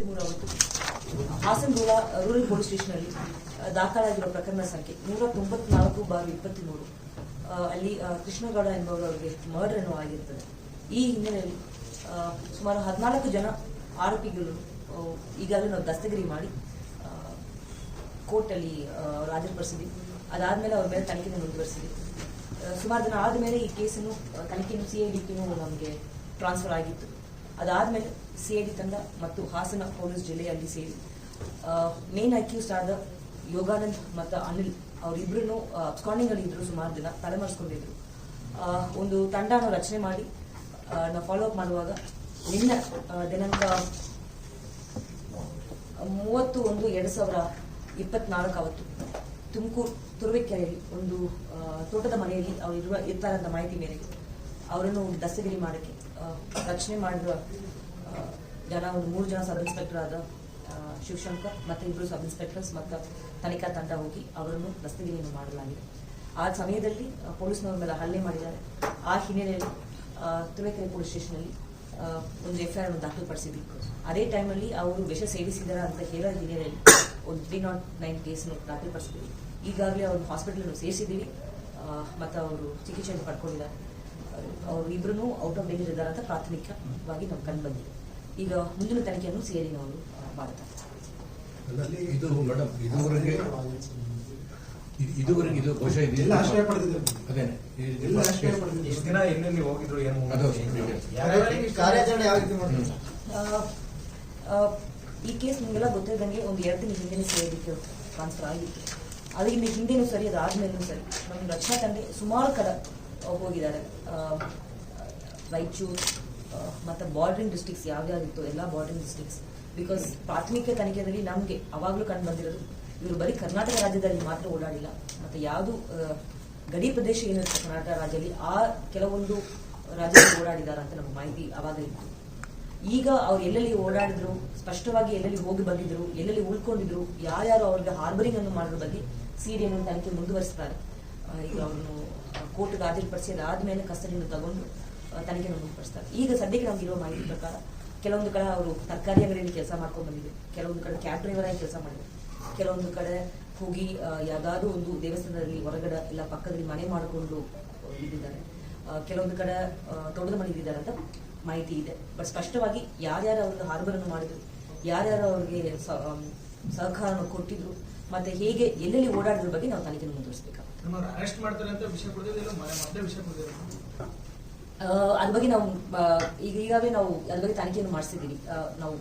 ಇಪ್ಪತ್ತ್ಮೂರು ಅವತ್ತು Hassan rural police ಸ್ಟೇಷನ್ನಲ್ಲಿ ಆ, ದಾಖಲಾಗಿರೋ ಪ್ರಕರಣ ಸಂಖ್ಯೆ ನೂರ ತೊಂಬತ್ನಾಲ್ಕು ಬಾರ್ ಇಪ್ಪತ್ತ್ಮೂರು. ಅಲ್ಲಿ ಕೃಷ್ಣಗೌಡ ಎಂಬವರು ಅವರಿಗೆ ಮರ್ಡರ್ ಏನೋ ಆಗಿರ್ತದೆ ಈ ಹಿನ್ನೆಲೆಯಲ್ಲಿ ಸುಮಾರು ಹದಿನಾಲ್ಕು ಜನ ಆರೋಪಿಗಳು ಈಗಾಗಲೇ ನಾವು ದಸ್ತಗಿರಿ ಮಾಡಿ ಕೋರ್ಟಲ್ಲಿ ಅವರು ಹಾಜರುಪಡಿಸಿದ್ವಿ ಅದಾದಮೇಲೆ ಅವ್ರ ಮೇಲೆ ತನಿಖೆಯನ್ನು ಮುಂದುವರಿಸಿದ್ವಿ. ಸುಮಾರು ದಿನ ಆದಮೇಲೆ ಈ ಕೇಸನ್ನು ತನಿಖೆಯನ್ನು ಸಿ ಐ ಡಿಗೂ ನಮಗೆ ಟ್ರಾನ್ಸ್ಫರ್ ಆಗಿತ್ತು. ಅದಾದಮೇಲೆ ಸಿ ಐ ಡಿ ತಂಡ ಮತ್ತು ಹಾಸನ ಪೊಲೀಸ್ ಜಿಲ್ಲೆಯಲ್ಲಿ ಸೇರಿ ಮೇನ್ ಅಕ್ಯೂಸ್ಡ್ ಆದ ಯೋಗಾನಂದ್ ಮತ್ತು ಅನಿಲ್ ಅವರಿಬ್ಬರೂ ಅಬ್ಸ್ಕಾಂಡಿಂಗಲ್ಲಿ ಇದ್ರು ಸುಮಾರು ದಿನ ತಲೆಮರೆಸ್ಕೊಂಡಿದ್ರು. ಒಂದು ತಂಡನ ರಚನೆ ಮಾಡಿ ನಾವು ಫಾಲೋ ಅಪ್ ಮಾಡುವಾಗ ನಿನ್ನೆ ದಿನಾಂಕ ಮೂವತ್ತು ಒಂದು ಎರಡು ಸಾವಿರ ಇಪ್ಪತ್ನಾಲ್ಕು ಅವತ್ತು ತುಮಕೂರು ತುರುವೇಕೆರೆಯಲ್ಲಿ ಒಂದು ತೋಟದ ಮನೆಯಲ್ಲಿ ಅವರು ಇರುವ ಇರ್ತಾರೆ ಮಾಹಿತಿ ಮೇರೆಗೆ. ಅವರನ್ನು ದಸ್ತಗಿರಿ ಮಾಡೋಕ್ಕೆ ರಕ್ಷಣೆ ಮಾಡಿದ ಜನ, ಒಂದು ಮೂರು ಜನ ಸಬ್ ಇನ್ಸ್ಪೆಕ್ಟರ್ ಆದ ಶಿವಶಂಕರ್ ಮತ್ತು ಇಬ್ಬರು ಸಬ್ ಇನ್ಸ್ಪೆಕ್ಟರ್ಸ್ ಮತ್ತು ತನಿಖಾ ತಂಡ ಹೋಗಿ ಅವರನ್ನು ದಸ್ತಗಿರಿಯನ್ನು ಮಾಡಲಾಗಿದೆ. ಆ ಸಮಯದಲ್ಲಿ ಪೊಲೀಸ್ನವರ ಮೇಲೆ ಹಲ್ಲೆ ಮಾಡಿದ್ದಾರೆ. ಆ ಹಿನ್ನೆಲೆಯಲ್ಲಿ ತುಳೆಕೆರೆ ಪೊಲೀಸ್ ಸ್ಟೇಷನಲ್ಲಿ ಒಂದು ಎಫ್ ಐ ಆರ್ ದಾಖಲುಪಡಿಸಿದ್ವಿ ಅದೇ ಟೈಮಲ್ಲಿ ಅವರು ವಿಷ ಸೇವಿಸಿದಾರ ಅಂತ ಹೇಳೋ ಹಿನ್ನೆಲೆಯಲ್ಲಿ ಒಂದು ತ್ರೀ ನಾಟ್ ನೈನ್ ಕೇಸನ್ನು ದಾಖಲುಪಡಿಸಿದ್ವಿ ಈಗಾಗಲೇ ಅವ್ರನ್ನ ಹಾಸ್ಪಿಟಲನ್ನು ಸೇರಿಸಿದ್ದೀವಿ. ಮತ್ತು ಅವರು ಚಿಕಿತ್ಸೆಯನ್ನು ಪಡ್ಕೊಂಡಿದ್ದಾರೆ. ಅವರು ಇಬ್ಬರೂ ಔಟ್ ಆಫ್ ಡೇಂಜರ್ ಇದ್ದಾರೆ ಅಂತ ಪ್ರಾಥಮಿಕವಾಗಿ ನಾವು ಕಂಡು ಬಂದಿದೆ. ಈಗ ಮುಂದಿನ ತನಿಖೆಯನ್ನು ಸೇರಿನವರು ಮಾಡ್ತಾರೆ ಅಲ್ಲ, ಇದು ಮೇಡಮ್ ಇದುವರೆಗೆ ಇದು- ಇದುವರೆಗೆ ಇದು ಬಹುಶಃ ಇದು ಎಲ್ಲ ಆಶ್ರಯ ಪಡೆದಿದ್ದಾರೆ. ಅದೇನೆ. ಇಷ್ಟು ದಿನ ಎಲ್ಲೆಲ್ಲಿ ಹೋಗಿದ್ರು ಏನು ಕಾರ್ಯಾಚರಣೆ- ಯಾವ ರೀತಿ ಮಾಡ್ತಾರೆ? ಆ, ಆ, ಈ ಕೇಸ್ ನಿಮಗೆಲ್ಲ ಗೊತ್ತಿದ್ದಂಗೆ ಒಂದು ಎರಡು ದಿನ ಹಿಂದೆನೇ ಸೇರಿಕ್ಕೆ ಟ್ರಾನ್ಸ್ಫರ್ ಆಗಿತ್ತು. ಅದಕ್ಕೆ ಹಿಂದೆನೂ ಸರಿ ಅದಾದ್ಮೇಲೂ ಸರಿ. ನಮ್ಮ ರಕ್ಷಣಾ ತಂಡೆ ಸುಮಾರು ಕಡೆ ಹೋಗಿದ್ದಾರೆ. ರಾಯಚೂರು ಮತ್ತು ಬಾರ್ಡರಿಂಗ್ ಡಿಸ್ಟ್ರಿಕ್ಸ್ ಯಾವ್ದಾಗಿತ್ತು ಎಲ್ಲ ಬಾರ್ಡ್ರಿಂಗ್ ಡಿಸ್ಟಿಕ್ಸ್ ಬಿಕಾಸ್ ಪ್ರಾಥಮಿಕ ತನಿಖೆಯಲ್ಲಿ ನಮಗೆ ಅವಾಗಲೂ ಕಂಡು ಬಂದಿರೋದು, ಇವರು ಬರೀ ಕರ್ನಾಟಕ ರಾಜ್ಯದಲ್ಲಿ ಮಾತ್ರ ಓಡಾಡಿಲ್ಲ. ಮತ್ತೆ ಯಾವುದು ಗಡಿ ಪ್ರದೇಶ ಏನಿರುತ್ತೆ ಕರ್ನಾಟಕ ರಾಜ್ಯದಲ್ಲಿ, ಆ ಕೆಲವೊಂದು ರಾಜ್ಯದಲ್ಲಿ ಓಡಾಡಿದ್ದಾರೆ ಅಂತ ನಮ್ಗೆ ಮಾಹಿತಿ ಅವಾಗ ಇತ್ತು. ಈಗ ಅವ್ರು ಎಲ್ಲೆಲ್ಲಿ ಓಡಾಡಿದ್ರು, ಸ್ಪಷ್ಟವಾಗಿ ಎಲ್ಲೆಲ್ಲಿ ಹೋಗಿ ಬಂದಿದ್ರು, ಎಲ್ಲೆಲ್ಲಿ ಉಳ್ಕೊಂಡಿದ್ರು, ಯಾರ್ಯಾರು ಅವ್ರಿಗೆ ಹಾರ್ಬರಿಂಗ್ ಅನ್ನು ಮಾಡೋದ್ರ ಬಗ್ಗೆ ಸಿಡಿ ಎಂ ತನಿಖೆ ಮುಂದುವರಿಸ್ತಾರೆ. ಈಗ ಅವ್ರನ್ನು ಕೋರ್ಟ್ಗೆ ಹಾಜರುಪಡಿಸಿ ಅದಾದ್ಮೇಲೆ ಕಸ್ಟಡಿಯನ್ನು ತಗೊಂಡು ತನಿಖೆ ಮುಂದುವರಿಸ್ತಾರೆ. ಈಗ ಸದ್ಯಕ್ಕೆ ನಮ್ಗೆ ಇರೋ ಮಾಹಿತಿ ಪ್ರಕಾರ ಕೆಲವೊಂದು ಕಡೆ ಅವರು ತರಕಾರಿ ಅಂಗಡಿಯಲ್ಲಿ ಕೆಲಸ ಮಾಡ್ಕೊಂಡು ಬಂದಿದೆ ಕೆಲವೊಂದು ಕಡೆ ಕ್ಯಾಬ್ ಡ್ರೈವರ್ ಆಗಿ ಕೆಲಸ ಮಾಡಿದೆ ಕೆಲವೊಂದು ಕಡೆ ಹೋಗಿ ಯಾವುದಾದ್ರು ಒಂದು ದೇವಸ್ಥಾನದಲ್ಲಿ ಹೊರಗಡೆ ಇಲ್ಲ ಪಕ್ಕದಲ್ಲಿ ಮನೆ ಮಾಡಿಕೊಂಡು ಇದ್ದಿದ್ದಾರೆ. ಕೆಲವೊಂದು ಕಡೆ ತೋಟದ ಮನೆ ಇದ್ದಿದ್ದಾರೆ ಅಂತ ಮಾಹಿತಿ ಇದೆ. ಬಟ್ ಸ್ಪಷ್ಟವಾಗಿ ಯಾರ್ಯಾರು ಅವ್ರಿಗೆ ಹಾರ್ಬರ್ ಅನ್ನು ಮಾಡಿದ್ರು, ಯಾರ್ಯಾರು ಅವ್ರಿಗೆ ಸಹಕಾರವನ್ನು ಕೊಟ್ಟಿದ್ರು ಮತ್ತೆ ಹೇಗೆ ಎಲ್ಲೆಲ್ಲಿ ಓಡಾಡೋದ್ರ ಬಗ್ಗೆ ನಾವು ತನಿಖೆಯನ್ನು ಮುಂದುವರಿಸಬೇಕಾಗುತ್ತೆ. ಅರೆಸ್ಟ್ ಮಾಡ್ತಾರೆ ಅಂತ ವಿಷಯ ಕೊಡ್ತಿದ್ದಿಲ್ಲ ಮತ್ತೆ ವಿಷಯ ಕೊಡ್ತಿದ್ರು ಅದ್ರ ಬಗ್ಗೆ ನಾವು ಈಗ ಈಗಾಗಲೇ ನಾವು ಅದ್ರ ಬಗ್ಗೆ ತನಿಖೆಯನ್ನು ಮಾಡಿಸಿದ್ದೀವಿ. ನಾವು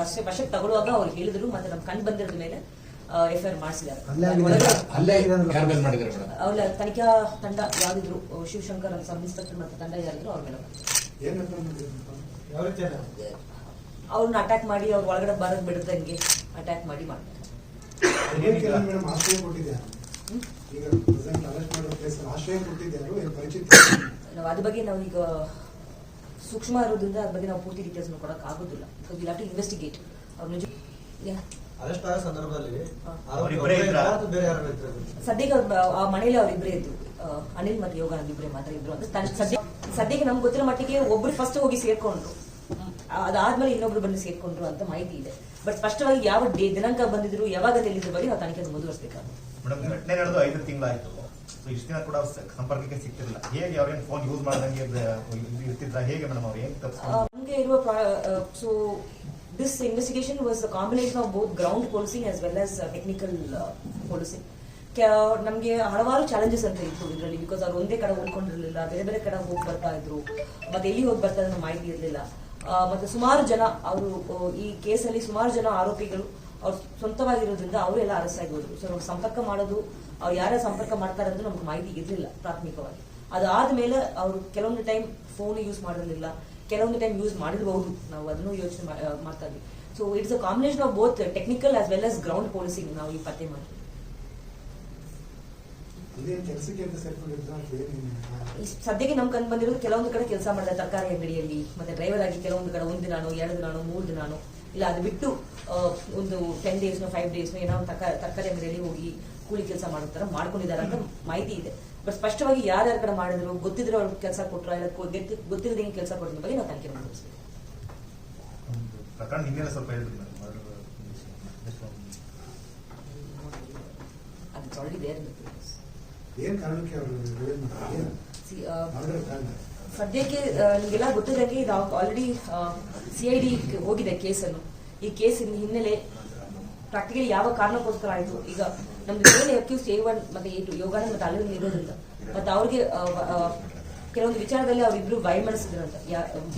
ವರ್ಷ ವರ್ಷಕ್ಕೆ ತಗೊಳ್ಳುವಾಗ ಅವ್ರು ಹೇಳಿದ್ರು ಮತ್ತೆ ನಮ್ ಕಣ್ಣು ಬಂದಿರೋದ್ರ ಮೇಲೆ ಎಫ್ ಐ ಆರ್ ಮಾಡಿಸಿದ್ದಾರೆ. ಅವ್ರ ತನಿಖಾ ತಂಡ ಯಾವ್ದಿದ್ರು ಶಿವಶಂಕರ್ ಅಂತ ಸಬ್ ಇನ್ಸ್ಪೆಕ್ಟರ್ ಮತ್ತೆ ತಂಡ ಯಾರಿದ್ರು ಅವ್ರ ಮೇಲೆ? ಅವ್ರನ್ನ ಅಟ್ಯಾಕ್ ಮಾಡಿ ಅವ್ರ ಒಳಗಡೆ ಬರೋದ್ ಬಿಡದಂಗೆ ಅಟ್ಯಾಕ್ ಮಾಡಿ ಮಾಡ್ತಾರೆ. ಆಶ್ರಯ ಕೊಟ್ಟಿದ್ಯಾರು ಈಗ ಪ್ರೆಸೆಂಟ್ ಅರೆಸ್ಟ್ ಮಾಡೋ ಕೇಸ್ ಆಶ್ರಯ ಕೊಟ್ಟಿದ್ಯಾರು ಪರಿಚಿತ ನಾವು ಅದ್ರ ಬಗ್ಗೆ ನಾವು ಈಗ ಸೂಕ್ಷ್ಮ ಇರೋದ್ರಿಂದ ಅದ್ರ ಬಗ್ಗೆ ನಾವು ಪೂರ್ತಿ ಡೀಟೇಲ್ಸ್ ಕೊಡಕ್ ಆಗೋದಿಲ್ಲ. ವಿಲ್ ಟು ಇನ್ವೆಸ್ಟಿಗೇಟ್ ಅವ್ರ ನಿಜ. ಅರೆಸ್ಟ್ ಸಂದರ್ಭದಲ್ಲಿ ಸದ್ಯಕ್ಕೆ ಆ ಮನೆಯಲ್ಲಿ ಅವ್ರಿಬ್ರೇ ಇದ್ರು. ಆ, ಅನಿಲ್ ಮತ್ತೆ ಯೋಗಾನಂದ್ ಇಬ್ರೇ ಮಾತ್ರ ಇದ್ರು ಅಂದ್ರೆ ಸದ್ಯ ಸದ್ಯಕ್ಕೆ ನಮ್ಗೆ ಗೊತ್ತಿರೋ ಮಟ್ಟಿಗೆ ಒಬ್ರು ಫಸ್ಟ್ ಹೋಗಿ ಸೇರ್ಕೊಂಡ್ರು. ಅದಾದ್ಮೇಲೆ ಇನ್ನೊಬ್ರು ಬಂದು ಸೇರ್ಕೊಂಡ್ರು ಅಂತ ಮಾಹಿತಿ ಇದೆ. ಬಟ್ ಸ್ಪಷ್ಟವಾಗಿ ಯಾವ ಡೇ- ದಿನಾಂಕ ಬಂದಿದ್ರು ಯಾವಾಗ ಎಲ್ಲಿದ್ರ ಬಗ್ಗೆ ನಾವು ತನಿಖೆ ಮುಂದುವರಿಸಬೇಕಾಗುತ್ತೆ. ಮೇಡಮ್ ಘಟನೆ ನಡೆದು ಐದು ತಿಂಗಳಾಯ್ತು. ಸೊ ಇಷ್ಟು ದಿನ ಕೂಡ ಸಂಪರ್ಕಕ್ಕೆ ಸಿಕ್ತಿರಲಿಲ್ಲ ಹೇಗೆ ಅವ್ರೇನು ಫೋನ್ ಯೂಸ್ ಮಾಡ್ದಂಗೆ ಇರ್ತಿದ್ರ? ಹೇಗೆ ಮೇಡಮ್ ಅವ್ರು ಹೆಂಗ್ ತಪ್ಪಿಸ್ಕೊಂಡು ನಮಗೆ ಇರುವ so this investigation was combination of both ground policing as well as technical policing ನಮಗೆ ಹಲವಾರು ಚಾಲೆಂಜಸ್ ಅಂತ ಇತ್ತು ಇದರಲ್ಲಿ ಬಿಕಾಸ್ ಅವ್ರು ಒಂದೇ ಕಡೆ ಉಳ್ಕೊಂಡಿರಲಿಲ್ಲ ಬೇರೆ ಬೇರೆ ಕಡೆ ಹೋಗಿ ಬರ್ತಾ ಇದ್ರು ಮತ್ತೆ ಎಲ್ಲಿ ಹೋಗಿ ಬರ್ತಾ ಇದ್ರು ಮಾಹಿತಿ ಇರಲಿಲ್ಲ. ಮತ್ತೆ ಸುಮಾರು ಜನ ಅವರು ಈ ಕೇಸಲ್ಲಿ ಸುಮಾರು ಜನ ಆರೋಪಿಗಳು ಅವ್ರು ಸ್ವಂತವಾಗಿರೋದ್ರಿಂದ ಅವರೆಲ್ಲ ಅರೆಸ್ಟ್ ಆಗಿರೋದು ಸರ್ ಸೊ ನಾವು ಸಂಪರ್ಕ ಮಾಡೋದು, ಅವ್ರು ಯಾರ ಸಂಪರ್ಕ ಮಾಡ್ತಾರೆ ಅಂತ ನಮ್ಗೆ ಮಾಹಿತಿ ಇರಲಿಲ್ಲ ಪ್ರಾಥಮಿಕವಾಗಿ. ಅದಾದ್ಮೇಲೆ ಅವರು ಕೆಲವೊಂದು ಟೈಮ್ ಫೋನ್ ಯೂಸ್ ಮಾಡಿರಲಿಲ್ಲ ಕೆಲವೊಂದು ಟೈಮ್ ಯೂಸ್ ಮಾಡಿರಬಹುದು ನಾವು ಅದನ್ನು ಯೋಚನೆ ಮಾಡ್ತಾ ಇದ್ವಿ. So it's a combination of both technical as well as ground policing ನಾವು ಈ ಪತ್ತೆ ಮಾಡಿ ಅದೇ ಕೆಲಸಕ್ಕೆ ಅಂತ ಸೇರ್ಕೊಂಡಿದ್ರ ಅಂತ ಏನೇನು ಈ ಸದ್ಯಕ್ಕೆ ನಮ್ ಕಂಡು ಬಂದಿರೋದು ಕೆಲವೊಂದು ಕಡೆ ಕೆಲಸ ಮಾಡಿದ ತರಕಾರಿ ಅಂಗಡಿಯಲ್ಲಿ ಮತ್ತೆ ಡ್ರೈವರ್ ಆಗಿ ಕೆಲವೊಂದು ಕಡೆ ಒಂದು ದಿನಾನು ಎರಡು ದಿನಾನು ಮೂರು ದಿನಾನೋ ಇಲ್ಲ ಅದು ಬಿಟ್ಟು ಒಂದು ಟೆನ್ ಡೇಸ್ ಫೈವ್ ಡೇಸ್ ಏನೋ ಒಂದು ತರಕಾರಿ ಅಂಗಡಿಯಲ್ಲಿ ಹೋಗಿ ಕೂಲಿ ಕೆಲಸ ಮಾಡೋ ಥರ ಮಾಡ್ಕೊಂಡಿದ್ದಾರೆ ಅಂತ ಮಾಹಿತಿ ಇದೆ. ಬಟ್ ಸ್ಪಷ್ಟವಾಗಿ ಯಾರ್ಯಾರ ಕಡೆ ಮಾಡಿದ್ರು ಗೊತ್ತಿದ್ರೆ ಅವ್ರಿಗೆ ಕೆಲಸ ಕೊಟ್ಟರು ಇಲ್ಲ ಗೊ- ಹೆಂಗ್ ಕೆಲಸ ಕೊಡೋದ್ರ ಬಗ್ಗೆ ನಾವು ತನಿಖೆ ಮಾಡಿಸ್ತೀವಿ ಅದು ಆಲ್ರೆಡಿ ದೇರ್ ಏನ್ ಕಾರಣಕ್ಕೆ ಅವರು ಸದ್ಯಕ್ಕೆ ನಿಮಗೆಲ್ಲ ಗೊತ್ತಿದ್ದಂಗೆ ಇದು ಆಲ್ರೆಡಿ ಸಿ ಐ ಡಿ ಹೋಗಿದೆ ಕೇಸನ್ನು. ಈ ಕೇಸಿನ ಹಿನ್ನೆಲೆ ಪ್ರಾಕ್ಟಿಕಲಿ ಯಾವ ಕಾರಣಕ್ಕೋಸ್ಕರ ಆಯಿತು? ಈಗ ನಮ್ದು ಏನು ಅಕ್ಯೂಸ್ ಎ ಒನ್ ಮತ್ತೆ ಎ ಟು ಯೋಗಾನಂದ್ ಮತ್ತೆ ಅಲ್ಲಿ ಇರೋದ್ರಿಂದ. ಮತ್ತೆ ಅವ್ರಿಗೆ ಕೆಲವೊಂದು ವಿಚಾರದಲ್ಲಿ ಅವರಿಬ್ರು ಮಾಡಿಸಿದ್ರಂತ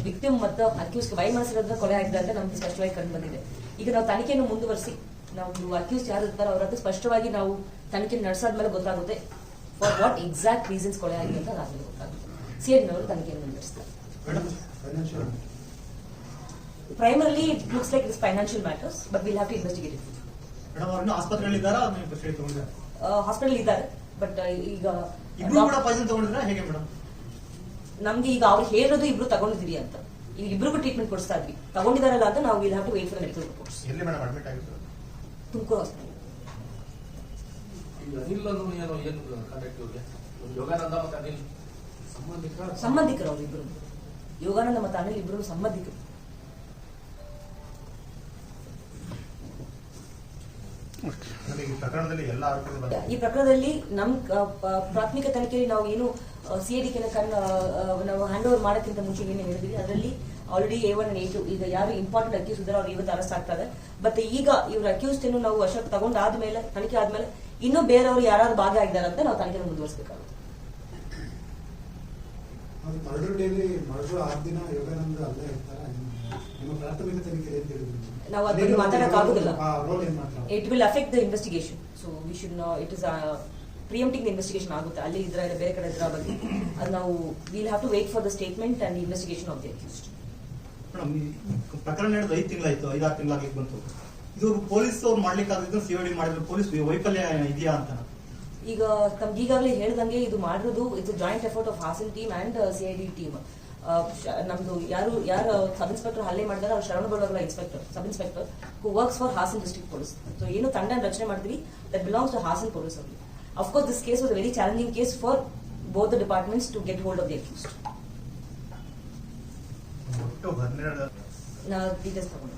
ವಿಕ್ಟಿಮ್ ಮತ್ತು ಅಕ್ಯೂಸ್ಗೆ ಮಾಡಿಸಿರೋದ್ರ ಕೊಲೆ ಆಗಿದೆ ಅಂತ ನಮ್ಗೆ ಸ್ಪಷ್ಟವಾಗಿ ಕಂಡು ಬಂದಿದೆ. ಈಗ ನಾವು ತನಿಖೆಯನ್ನು ಮುಂದುವರಿಸಿ ನಾವು ಅಕ್ಯೂಸ್ ಯಾರು ಇರ್ತಾರೋ ಅವ್ರ ಹತ್ರ ಸ್ಪಷ್ಟವಾಗಿ ನಾವು ತನಿಖೆ ನಡೆಸಾದ್ಮೇಲೆ ಗೊತ್ತಾಗುತ್ತೆ. ಫಾರ್ ವಾಟ್ ಎಕ್ಸಾಕ್ಟ್ ರೀಸನ್ಸ್ ಕೊಲೆ ಆಗಿದೆ ಅಂತ ನಾನು ಗೊತ್ತಾಗುತ್ತೆ. ಸಿ ಐ ನವರು ತನಿಖೆಯನ್ನು ಮುಂದುವರಿಸ್ತಾರೆ primarily it looks like is financial matters but will have to investigate it ತಗೊಂಡಿದ್ದಾರೆ? ಹಾಸ್ಪಿಟಲ್ ಇದ್ದಾರೆ ಬಟ್ ಈಗ ಹೇಗೆ ಮೇಡಮ್ ನಮ್ಗೆ ಈಗ ಅವ್ರು ಹೇಳೋದು ಇಬ್ರು ತಗೊಂಡಿದೀರಿ ಅಂತ. ಈಗ ಇಬ್ರಿಗೂ ಟ್ರೀಟ್ಮೆಂಟ್ ಕೊಡಿಸ್ತಾ ಇದ್ವಿ. ತಗೊಂಡಿದಾರಲ್ಲ ಅಂತ ನಾವು will have to wait for medical reports Tumakuru hospital ಈಗ ಅನಿಲ್ ಅನ್ನು ಏನು ಏನು ಕಾಂಟ್ಯಾಕ್ಟ್ ಇವ್ರಿಗೆ? ಯೋಗಾನಂದ ಮತ್ತೆ ಅನಿಲ್. ಸಂಬಂಧಿಕ ಸಂಬಂಧಿಕರು ಅವ್ರು ಇಬ್ರು. ಯೋಗಾನಂದ ಮತ್ತು ಅನಿಲ್ ಇಬ್ರು ಸಂಬಂಧಿಕರು. ಈ ಪ್ರಕರಣದಲ್ಲಿ ನಮ್ ಪ್ರಾಥಮಿಕ ತನಿಖೆಯಲ್ಲಿ ನಾವು ಏನು ಸಿ ಐ ಡಿ ನಾವು ಹ್ಯಾಂಡ್ ಓವರ್ ಮಾಡೋಕ್ಕಿಂತ ಮುಂಚೆ ಏನು ಹೇಳಿದ್ವಿ ಅದರಲ್ಲಿ ಆಲ್ರೆಡಿ ಎ ಒನ್ ಏಟ್ ಈಗ ಯಾರು ಇಂಪಾರ್ಟೆಂಟ್ ಅಕ್ಯೂಸ್ ಇದ್ದಾರೆ ಅವ್ರು ಇವತ್ತು ಅರೆಸ್ಟ್ ಆಗ್ತಾರೆ ಬಟ್ ಈಗ ಇವ್ರ ಅಕ್ಯೂಸ್ ನಾವು ವಶಕ್ಕೆ ತಗೊಂಡಾದ್ಮೇಲೆ ತನಿಖೆ ಆದ್ಮೇಲೆ ಇನ್ನೂ ಬೇರೆಯವರು ಯಾರು ಭಾಗಿಯಾಗಿದ್ದಾರೆ ಅಂತ ನಾವು ತನಿಖೆ ಮುಂದುವರಿಸಬೇಕಾಗುತ್ತೆ. ಅದು ಮರ್ಡರ್ ಡೇಲಿ ಮರ್ಡರ್ ಆದ ದಿನ ಯೋಗಾನಂದ ಅಲ್ಲೇ ಇರ್ತಾರ. ನಿಮ್ಮ ಪ್ರಾಥಮಿಕ ತನಿಖೆ ಏನ್ ತಿಳಿದ್ರು ನಾವು ಅದ್ರ ಬಗ್ಗೆ ಮಾತಾಡಕ್ಕಾಗೋದಿಲ್ಲ. It will affect the investigation so we should it is preventing the investigation ಆಗುತ್ತೆ. ಅಲ್ಲಿ ಇದ್ರ ಇಲ್ಲ ಬೇರೆ ಕಡೆ ಇದ್ರ ಬಗ್ಗೆ. ಅದು ನಾವು will have to wait for the statement and investigation of the accused ಪ್ರಕರಣ ನಡೆದು ಐದು ತಿಂಗಳಾಯ್ತು ಐದಾರು ತಿಂಗಳಾಗ್ಲಿಕ್ಕೆ ಬಂತು. ಇದು ಪೊಲೀಸ್ ಅವ್ರು ಮಾಡ್ಲಿಕ್ಕೆ ಆಗಿದ್ದು ಸಿಒಡಿ ಮಾಡಿದ್ರು. ಪೊಲೀಸ್ ವೈಫಲ್ಯ ಇದೆಯಾ ಅಂತ. ಈಗ ತಮ್ಗೆ ಈಗಾಗಲೇ ಹೇಳ್ದಂಗೆ ಇದು ಮಾಡಿರೋದು it's joint effort of Hassan team and C I D team ನಮ್ದು ಯಾರು ಯಾರು ಸಬ್ ಇನ್ಸ್ಪೆಕ್ಟರ್ ಹಲ್ಲೆ ಮಾಡಿದಾರೆ ಅವ್ರು Sharana Ballagala inspector sub inspector who works for Hassan district police so ಏನು ತಂಡ ರಚನೆ ಮಾಡಿದ್ವಿ that belongs to Hassan police ಅವ್ರಿಗೆ. Of course this case was very challenging case for both the departments to get hold of the accused ಒಟ್ಟು ನಾ details ತಗೊಂಡು.